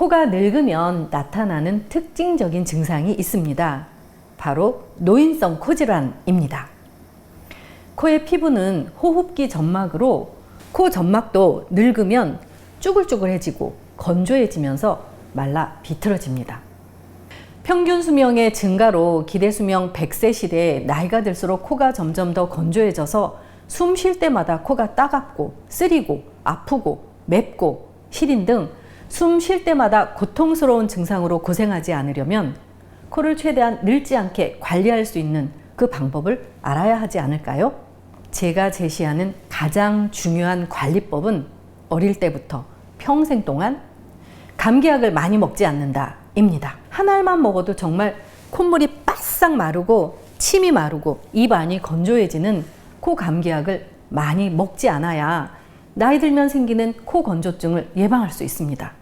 코가 늙으면 나타나는 특징적인 증상이 있습니다. 바로 노인성 코질환입니다. 코의 피부는 호흡기 점막으로 코 점막도 늙으면 쭈글쭈글해지고 건조해지면서 말라 비틀어집니다. 평균 수명의 증가로 기대 수명 100세 시대에 나이가 들수록 코가 점점 더 건조해져서 숨 쉴 때마다 코가 따갑고 쓰리고 아프고 맵고 시린 등 숨 쉴 때마다 고통스러운 증상으로 고생하지 않으려면 코를 최대한 늙지 않게 관리할 수 있는 그 방법을 알아야 하지 않을까요? 제가 제시하는 가장 중요한 관리법은 어릴 때부터 평생 동안 감기약을 많이 먹지 않는다입니다. 한 알만 먹어도 정말 콧물이 바싹 마르고 침이 마르고 입 안이 건조해지는 코 감기약을 많이 먹지 않아야 나이 들면 생기는 코 건조증을 예방할 수 있습니다.